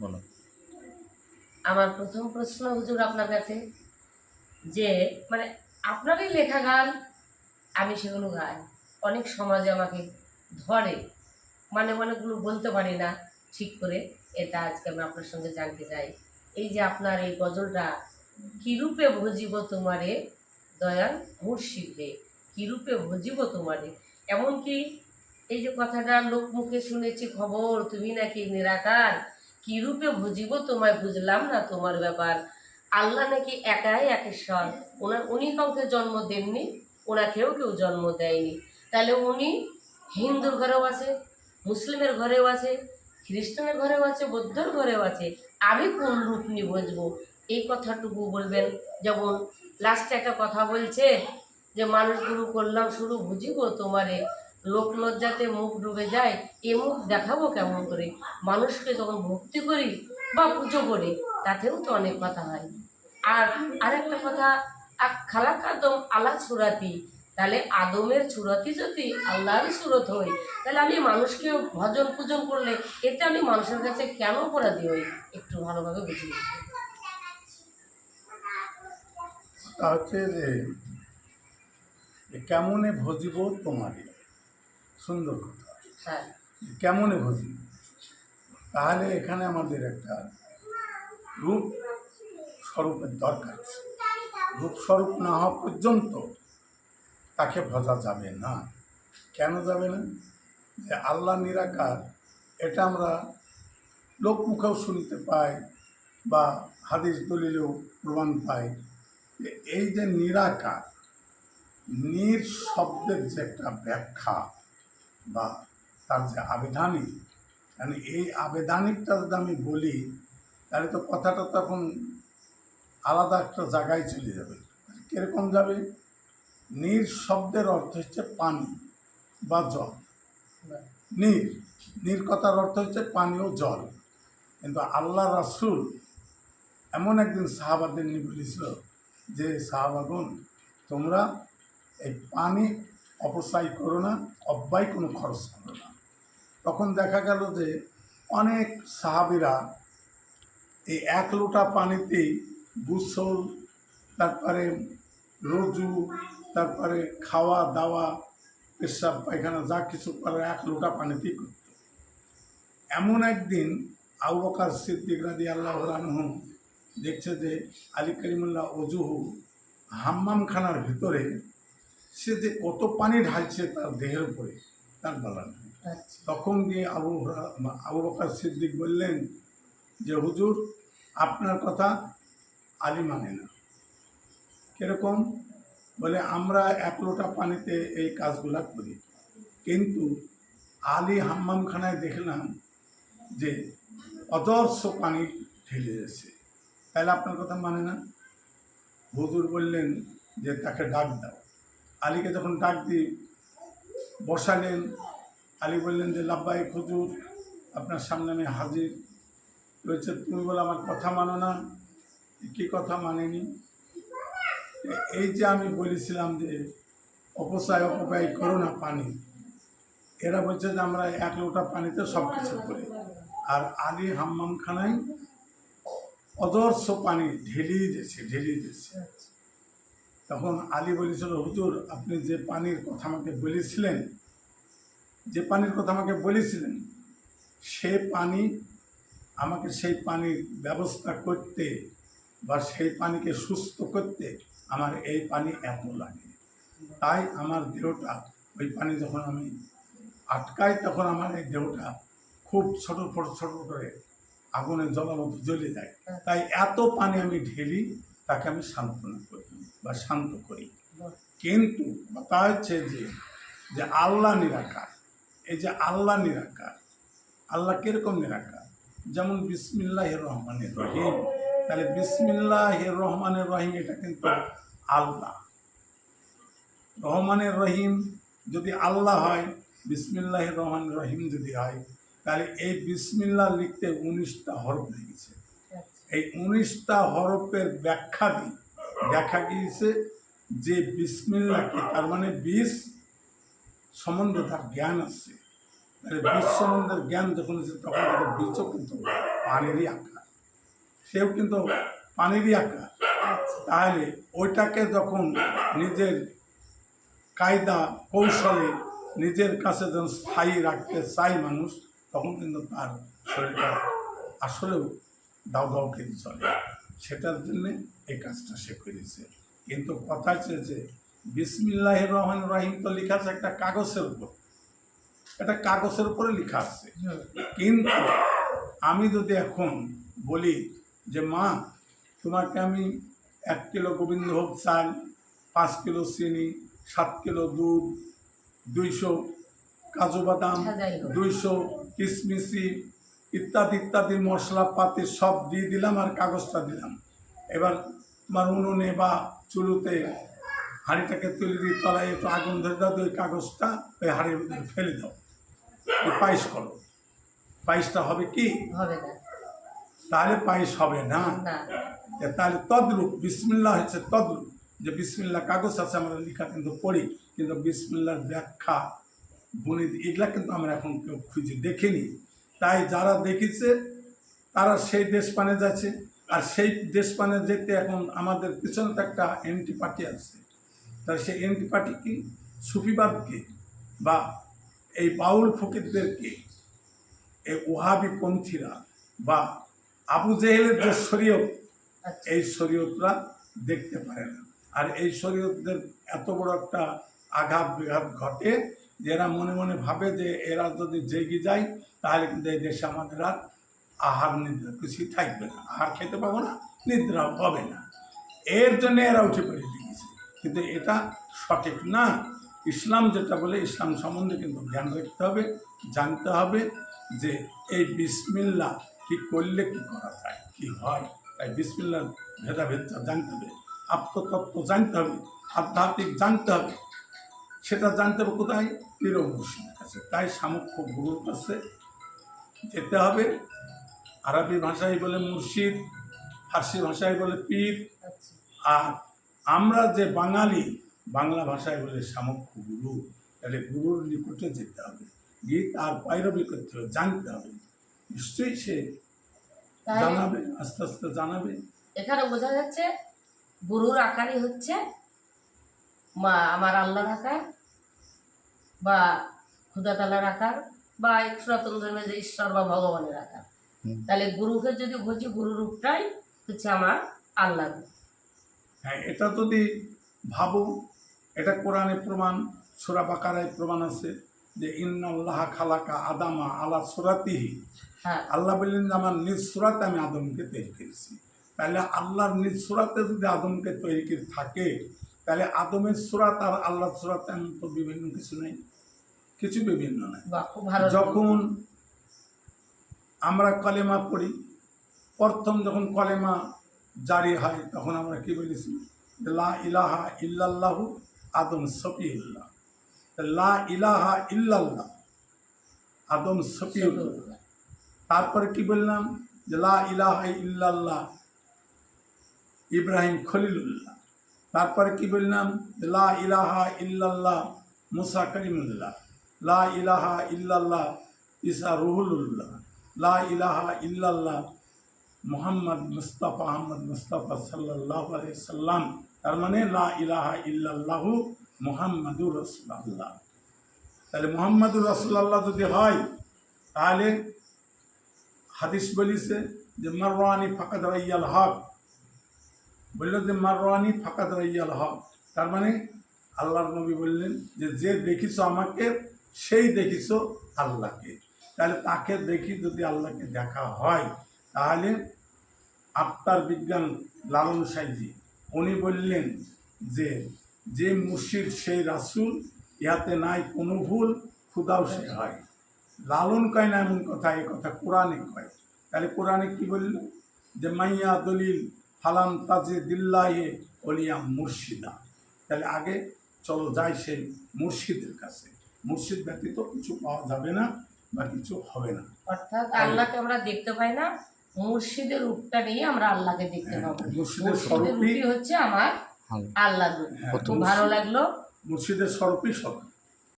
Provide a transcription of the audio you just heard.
বলো। আমার প্রথম প্রশ্ন হুজুর আপনার কাছে যে মানে আপনারই লেখা গান, আমি সেগুলো গাই। অনেক সমাজে আমাকে ধরে। মানে অনেকগুলো বলতে পারি না ঠিক করে। এটা আজকে আমি আপনার সঙ্গে জানতে চাই। এই যে আপনার এই গজলটা কিরূপে ভজিব তোমারে দয়াল মুর্শিদে কিরূপে ভজিব তোমারে? এমনকি এই যে কথাটা লোক মুখে শুনেছি খবর, তুমি নাকি নিরাকার? কি রূপে ভজিব তোমায় বুঝলাম না তোমার ব্যাপার। আল্লাহ নাকি একাই একেশ্বর ওনার, উনি কাউকে জন্ম দেননি, ওনাকেও কেউ জন্ম দেয়নি। তাহলে উনি হিন্দুর ঘরেও আছে, মুসলিমের ঘরেও আছে, খ্রিস্টানের ঘরেও আছে, বৌদ্ধর ঘরেও আছে। আমি কোন রূপ নিয়ে বুঝব এই কথাটুকু বলবেন। যেমন লাস্টে একটা কথা বলছে যে, মানুষ গুরু করলাম শুরু বুঝিব তোমারে। লোক লজ্জাতে মুখ ডুবে যায়, এ মুখ দেখাবো কেমন করে? মানুষকে যখন ভক্তি করি বা পুজো করি, তাতেও তো অনেক কথা হয়। আর আরেকটা কথা খালাক আদম আলা সুরাতি তাহলে আদমের সুরতি যদি আল্লাহর সুরত হই তাহলে আমি মানুষকে ভজন পূজন করলে এটা আমি মানুষের কাছে কেন অপরাধী হই? একটু ভালোভাবে। তা হচ্ছে যে কেমনে ভজিব তোমারে সুন্দর কথা হ্যাঁ। কেমনে ভজিব তাহলে এখানে আমাদের একটা রূপ স্বরূপের দরকার আছে। রূপ স্বরূপ না হওয়া পর্যন্ত তাকে ভজা যাবে না। কেন যাবে না? যে আল্লাহ নিরাকার এটা আমরা লোক লোকমুখেও শুনতে পাই বা হাদিস দলিলেও প্রমাণ পাই যে এই যে নিরাকার নির শব্দের যে একটা ব্যাখ্যা বা তার যে আবেদানিক মানে এই আবেদানিকটা যদি আমি বলি, তাহলে তো কথাটা তখন আলাদা একটা জায়গায় চলে যাবে। কীরকম যাবে? নির শব্দের অর্থ হচ্ছে পানি বা জল। নীর নীর কথার অর্থ হচ্ছে পানি ও জল। কিন্তু আল্লাহ রাসুল এমন একদিন সাহাবাদের নিয়ে বলেছিল যে সাহাবাগুন তোমরা এই পানি অপচয় করো না, অব্যয় কোনো খরচ করো না। তখন দেখা গেল যে অনেক সাহাবিরা এই এক লোটা পানিতেই গোসল, তারপরে রজু, তারপরে খাওয়া দাওয়া, পেশাব, পায়খানা, যা কিছু করে এক লোটা পানিতেই করত। এমন একদিন আবু বকার সিদ্দিক রাদি আল্লাহ আনহু দেখছে যে আলী করিমুল্লাহ অজুহু হাম্মামখানার ভিতরে সে যে কত পানি ঢালছে তার দেহের উপরে তার বলার নেই। আচ্ছা। তখন গিয়ে আবু আবু বকার সিদ্দিক বললেন যে হুজুর আপনার কথা আলী মানে না। কীরকম? বলে আমরা এক লোটা পানিতে এই কাজগুলা করি। কিন্তু আলী হাম্মামখানায় দেখলাম যে অদর্শ পানি ঢেলে যাচ্ছে তাহলে আপনার কথা মানে না? হুজুর বললেন যে তাকে ডাক দাও। আলীকে যখন ডাক দিই বসালেন আলী বললেন যে লাব্বাই হুজুর, আপনার সামনে আমি হাজির। রয়েছে, তুমি বলে আমার কথা মানো না। কি কথা মানেনি? এই যে আমি বলেছিলাম যে, অপচয় অপব্যয় করো না পানি। এরা বলছে যে, আমরা এক লোটা পানিতে সব কিছু করি। আর আলী হাম্মামখানায় অদর্শ পানি ঢেলিয়ে দিয়েছে ঢেলিয়ে দিয়েছে। তখন আলী বলেছিল হুজুর, আপনি যে পানির কথা আমাকে বলেছিলেন, যে পানির কথা আমাকে বলেছিলেন, সে পানি আমাকে সেই পানির ব্যবস্থা করতে বা সেই পানিকে সুস্থ করতে আমার এই পানি এত লাগে। তাই আমার দেহটা, ওই পানি যখন আমি আটকাই, তখন আমার এই দেহটা খুব ছোট ছোট ছোট করে আগুনে জলাবদ্ধ জ্বলে যায়। তাই এত পানি আমি ঢেলি, তাকে আমি সান্ত্বনা করি। বা শান্ত করি। কিন্তু কথা হচ্ছে যে যে আল্লাহ নিরাকার। এই যে আল্লাহ নিরাকার আল্লাহ কীরকম নিরাকার? যেমন বিসমিল্লাহ রহমানের রহিম। তাহলে বিসমিল্লাহ রহমানের রহিম এটা কিন্তু আল্লাহ। রহমানের রহিম যদি আল্লাহ হয় বিসমিল্লাহ রহমান রহিম যদি হয় তাহলে এই বিসমিল্লাহ লিখতে উনিশটা হরফ লিখেছে এই উনিশটা হরফের ব্যাখ্যা দিই দেখা গিয়েছে যে বিসমিল্লা কি? তার মানে বিষ সম্বন্ধে তার জ্ঞান আছে। তাহলে বিষ সম্বন্ধের জ্ঞান যখন আছে, তখন তাদের বীজও কিন্তু। পানিরই আকার। সেও কিন্তু পানিরই আকার। তাহলে ওইটাকে যখন নিজের কায়দা কৌশলে নিজের কাছে যখন স্থায়ী রাখতে চায় মানুষ, তখন কিন্তু তার শরীরটা আসলেও দাও দাও খেতে চলে। সেটার জন্য এই কাজটা সে করেছে। কিন্তু কথা হচ্ছে যে বিসমিল্লাহ রহমান রাহিম তো লেখা আছে একটা কাগজের উপর। এটা কাগজের উপরে লেখা আছে। কিন্তু আমি যদি এখন বলি যে মা তোমাকে আমি এক কিলো গোবিন্দভোগ চাল পাঁচ কিলো চিনি সাত কিলো দুধ দুইশো কাজু বাদাম। দুইশো কিশমিশি ইত্যাদি ইত্যাদি মশলাপাতি সব দিয়ে দিলাম আর কাগজটা দিলাম। এবার তোমার উনুনে বা চুলোতে হাঁড়িটাকে তুলে দিয়ে তলায় একটু আগুন ধরে দাও ওই কাগজটা ওই হাঁড়ির ভিতরে ফেলে দাও। পায়েস করো। পায়েসটা হবে কি? তাহলে পায়েস হবে না। তাহলে তদ্রূপ বিসমিল্লা হচ্ছে তদ্রূপ। যে বিসমিল্লা কাগজ আছে আমরা লেখা কিন্তু পড়ি কিন্তু বিসমিল্লার ব্যাখ্যা বুনিদ এগুলা কিন্তু আমরা এখন কেউ খুঁজে দেখিনি। তাই যারা দেখেছে, তারা সেই দেশ পানে যাচ্ছে। আর সেই দেশ পানে যেতে এখন আমাদের পিছনে তো একটা এনটি পার্টি আছে। তাই সেই এনটি পার্টি কি? সুফিবাদকে বা এই বাউল ফকিরদেরকে, এই ওহাবি পন্থীরা বা আবু জেহেলের যে শরীয়ত, এই শরীয়তরা দেখতে পারে না। আর এই শরীয়তদের এত বড় একটা আঘাত বিঘাত ঘটে এরা মনে মনে ভাবে যে এরা যদি জেগে যায়, তাহলে কিন্তু এই দেশে আমাদের আর আহার নিদ্রা কিছুই থাকবে না। আহার খেতে পাবো না নিদ্রা হবে না। এর জন্য এরা উঠে পড়ে লেগেছে। কিন্তু এটা সঠিক না। ইসলাম যেটা বলে, ইসলাম সম্বন্ধে কিন্তু জ্ঞান রাখতে হবে, জানতে হবে যে এই বিসমিল্লা কি করলে কি করা যায়, কি হয়। তাই বিসমিল্লার ভেদাভেদটা জানতে হবে, আত্মতত্ত্ব জানতে হবে, আধ্যাত্মিক জানতে হবে। সেটা জানতে হবে কোথায়? ও কাছে তাই সামক্ষ গুরুর কাছে যেতে হবে। আরবি ভাষায় বলে মুর্শিদ ফার্সি ভাষায় বলে পীর। আচ্ছা। আর আমরা যে বাঙালি বাংলা ভাষায় বলে সামক্ষ গুরু তাহলে গুরুর নিকটে যেতে হবে। গিয়ে তার পায়রবি করতে হবে জানতে হবে। নিশ্চয়ই সে জানাবে আস্তে আস্তে জানাবে। এখানে বোঝা যাচ্ছে গুরুর আকারই হচ্ছে মা আমার আল্লাহর আকার বা খুদা তালার আকার বা সনাতন ধর্মের যে ঈশ্বর বা ভগবানের আকার। হুম। তাহলে গুরুকে যদি বুঝি গুরু রূপটাই হচ্ছে আমার আল্লাহ হ্যাঁ এটা যদি ভাবো এটা কোরআনে প্রমাণ সুরা বাকারায় প্রমাণ আছে যে ইন্নাল্লাহ খালাকা আদামা আলা সুরাতিহি। হ্যাঁ। আল্লাহ বললেন যে আমার নিজ সুরাতে আমি আদমকে তৈরি করেছি। তাহলে আল্লাহর নিজ সুরাতে যদি আদমকে তৈরি করে থাকে তাহলে আদমের সুরাত আর আল্লাহর সুরাতে এমন তো বিভিন্ন কিছু নেই। কিছু বিভিন্ন নাই। যখন আমরা কলেমা পড়ি প্রথম যখন কলেমা জারি হয় তখন আমরা কি বলেছি? লা ইলাহা ইল্লাল্লাহু আদম সফিউল্লাহ। লা ইলাহা ইল্লাল্লাহ আদম সফিউল্লাহ। তারপরে কি বললাম? যে লা ইলাহা ইল্লাল্লাহ ইব্রাহিম খলিলুল্লাহ। তারপরে কি বললাম? লা ইলাহা ইল্লাল্লাহ, মুসা করিমুল্লাহ। লা ইলাহা ইল্লাল্লাহ, ঈসা রুহুল্লাহ লা ইলাহা ইল্লাল্লাহ, মোহাম্মদ মুস্তাফা আহমদ মুস্তাফা সাল্লাহ সাল্লাম। তার মানে লা ইলাহা ইল্লাল্লাহু মোহাম্মদুর রসুল্লাহ তাহলে মোহাম্মদুর রসুল্লাহ যদি হয়, তাহলে হাদিস বলিছে যে, মারওয়ানি ফাকাদ রাইয়াল হক। বলল যে, মারওয়ানি ফাকাদ রাইয়াল হক। তার মানে আল্লাহর নবী বললেন যে যে দেখিছ আমাকে, সেই দেখিছ আল্লাহকে। তাহলে তাকে দেখি যদি আল্লাহকে দেখা হয়, তাহলে আত্মার বিজ্ঞান লালন সাইজি। উনি বললেন যে যে মুর্শিদ, সেই রাসূল, ইহাতে নাই কোনো ভুল ক্ষুদাও সে হয়। লালন কয় না এমন কথা, এ কথা কোরআনে কয়। তাহলে কোরআনে কি বলল? যে, মাইয়া দলিল ফালান তাজে দিল্লাহে অলিয়া মুর্শিদা। তাহলে আগে চলো যাই সেই মুর্শিদের কাছে। মুর্শিদ ব্যতীত কিছু পাওয়া যাবে না বা কিছু হবে না। অর্থাৎ আল্লাহকে আমরা দেখতে পাই না মুর্শিদের রূপটা নিয়ে আমরা আল্লাহকে দেখতে হ্যাঁ, পাবো। মুর্শিদের রূপই হচ্ছে আমার আল্লাহ। হ্যাঁ, খুব ভালো লাগল। মুর্শিদের স্বরূপই সব